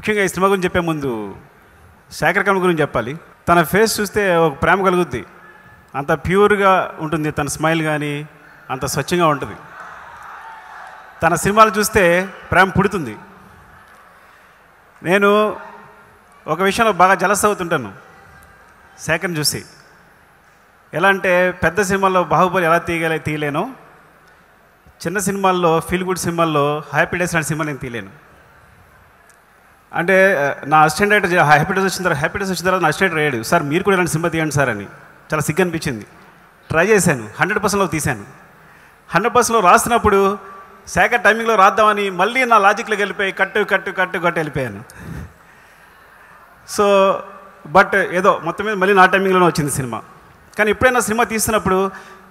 ముఖ్యంగా ఈ సినిమా గురించి చెప్పే ముందు శేఖర్ కమ్మ గురించి చెప్పాలి. తన ఫేస్ చూస్తే ఒక ప్రేమ కలుగుద్ది. అంత ప్యూర్గా ఉంటుంది తన స్మైల్ కానీ అంత స్వచ్ఛంగా ఉంటుంది. తన సినిమాలు చూస్తే ప్రేమ పుడుతుంది. నేను ఒక విషయంలో బాగా జలస్ అవుతుంటాను. శేఖర్ని చూసి. ఎలా అంటే పెద్ద సినిమాల్లో బాహుబలి ఎలా తీయగల తీయలేను చిన్న సినిమాల్లో ఫీల్ గుడ్ సినిమాల్లో హ్యాపీ డేస్ లాంటి సినిమా నేను తీయలేను. అంటే నా అసిస్టెంట్ అయితే హ్యాపీటెస్ వచ్చిన తర్వాత హ్యాపీ వచ్చిన తర్వాత నా అసిస్టెంట్ రాయడు సార్ మీరు కూడా ఇలాంటి సినిమా తీయండి సార్ అని. చాలా సిగ్గు అనిపించింది. ట్రై చేశాను. హండ్రెడ్ పర్సెంట్లో తీశాను. హండ్రెడ్ పర్సెంట్లో రాస్తున్నప్పుడు శాఖ టైమింగ్లో రాద్దామని మళ్ళీ నా లాజిక్లోకి వెళ్ళిపోయి కట్టు కట్టు కట్టు కట్టు వెళ్ళిపోయాను. సో బట్ ఏదో మొత్తం మీద మళ్ళీ నా టైమింగ్లోనే వచ్చింది సినిమా. కానీ ఎప్పుడైనా సినిమా తీస్తున్నప్పుడు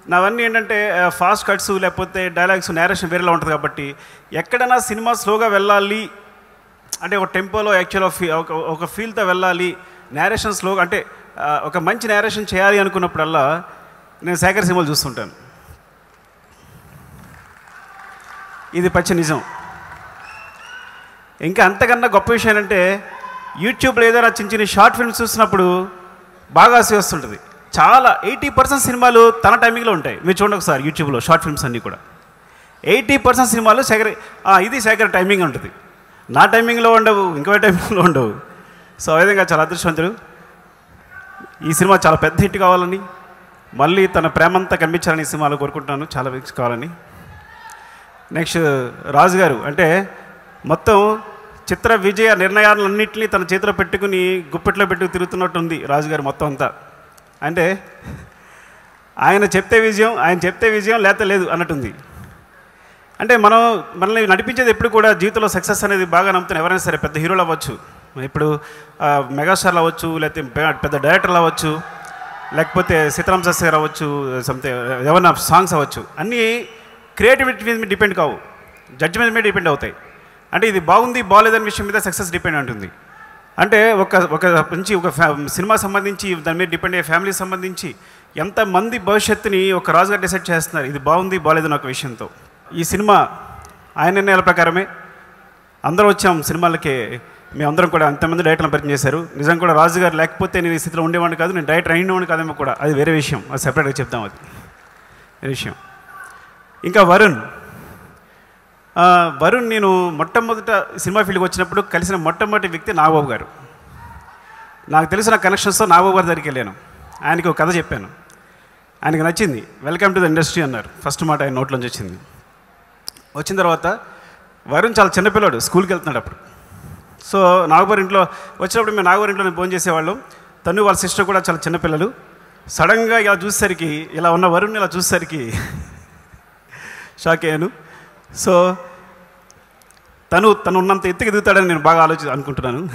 నావన్నీ ఏంటంటే ఫాస్ట్ కట్స్ లేకపోతే డైలాగ్స్ నేరేషన్ వేరేలా ఉంటుంది కాబట్టి ఎక్కడైనా సినిమా స్లోగా వెళ్ళాలి అంటే ఒక టెంపోలో యాక్చువల్గా ఫీ ఒక ఒక ఫీల్తో వెళ్ళాలి నేరేషన్స్లో అంటే ఒక మంచి నేరేషన్ చేయాలి అనుకున్నప్పుడల్లా నేను శేఖర్ సినిమాలు చూస్తుంటాను. ఇది పచ్చి నిజం. ఇంకా అంతకన్నా గొప్ప విషయం ఏంటంటే యూట్యూబ్లో ఏదైనా చిన్న చిన్న షార్ట్ ఫిల్మ్స్ చూసినప్పుడు బాగా వస్తుంటుంది. చాలా ఎయిటీ పర్సెంట్ సినిమాలు తన టైమింగ్లో ఉంటాయి. మీరు చూడండి ఒకసారి యూట్యూబ్లో షార్ట్ ఫిల్మ్స్ అన్నీ కూడా. ఎయిటీ పర్సెంట్ సినిమాలు శేఖర్ ఇది శేఖర్ టైమింగ్ ఉంటుంది. నా టైమింగ్లో ఉండవు ఇంకో టైమింగ్లో ఉండవు. సో ఆ విధంగా చాలా అదృష్టవంతుడు. ఈ సినిమా చాలా పెద్ద హిట్ కావాలని మళ్ళీ తన ప్రేమంతా కనిపించాలని ఈ సినిమాలో కోరుకుంటున్నాను. చాలా వీక్స్ కావాలని. నెక్స్ట్ రాజు గారు అంటే మొత్తం చిత్ర విజయ నిర్ణయాలన్నింటినీ తన చేతిలో పెట్టుకుని గుప్పెట్లో పెట్టుకు తిరుగుతున్నట్టుంది రాజుగారు మొత్తం అంతా. అంటే ఆయన చెప్తే విజయం ఆయన చెప్తే విజయం లేత లేదు అన్నట్టుంది. అంటే మనం మనల్ని నడిపించేది ఎప్పుడు కూడా జీవితంలో సక్సెస్ అనేది బాగా నమ్ముతాను ఎవరైనా సరే పెద్ద హీరోలు అవ్వచ్చు. ఇప్పుడు మెగాస్టార్లు అవ్వచ్చు లేకపోతే పెద్ద డైరెక్టర్లు అవ్వచ్చు లేకపోతే సీతారాం శాస్త్రి గారు అవ్వచ్చు సంథింగ్ ఏమన్నా సాంగ్స్ అవ్వచ్చు. అన్నీ క్రియేటివిటీ మీద డిపెండ్ కావు. జడ్జిమెంట్ మీద డిపెండ్ అవుతాయి. అంటే ఇది బాగుంది బాగాలేదని విషయం మీద సక్సెస్ డిపెండ్ ఉంటుంది. అంటే ఒక ఒక నుంచి ఒక ఫ్యా సినిమా సంబంధించి దాని మీద డిపెండ్ అయ్యే ఫ్యామిలీ సంబంధించి ఎంతమంది భవిష్యత్తుని ఒక రాజుగారు డిసైడ్ చేస్తున్నారు ఇది బాగుంది బాగాలేదని ఒక విషయంతో. ఈ సినిమా ఆయన నిర్ణయాల ప్రకారమే అందరూ వచ్చాం సినిమాలకి. మేమందరం కూడా అంతమంది డైరెక్టర్లను పరిచయం చేశారు. నిజం కూడా రాజు గారు లేకపోతే నేను ఈ స్థితిలో ఉండేవాడిని కాదు నేను డైరెక్టర్ అయినవాడిని కాదేమో కూడా. అది వేరే విషయం. అది సెపరేట్గా చెప్తాం అది. వేరే విషయం. ఇంకా వరుణ్. వరుణ్ నేను మొట్టమొదట సినిమా ఫీల్డ్కి వచ్చినప్పుడు కలిసిన మొట్టమొదటి వ్యక్తి నాగబాబు గారు. నాకు తెలిసిన కనెక్షన్స్తో నాగబాబు గారి దగ్గరికి వెళ్ళాను. ఆయనకి ఒక కథ చెప్పాను. ఆయనకి నచ్చింది. వెల్కమ్ టు ద ఇండస్ట్రీ అన్నారు. ఫస్ట్ మాట ఆయన నోట్లోంచి వచ్చింది. వచ్చిన తర్వాత వరుణ్ చాలా చిన్నపిల్లాడు స్కూల్కి వెళ్తున్నాడు అప్పుడు. సో నాగబారి ఇంట్లో వచ్చినప్పుడు మేము నాగబారి ఇంట్లో ఫోన్ చేసేవాళ్ళం. తను వాళ్ళ సిస్టర్ కూడా చాలా చిన్నపిల్లలు సడన్గా ఇలా చూసేసరికి ఇలా ఉన్న వరుణ్ ఇలా చూసేసరికి షాక్ అయ్యాను. సో తను తను ఉన్నంత ఎత్తుకు ఎదుగుతాడని నేను బాగా ఆలోచి అనుకుంటున్నాను.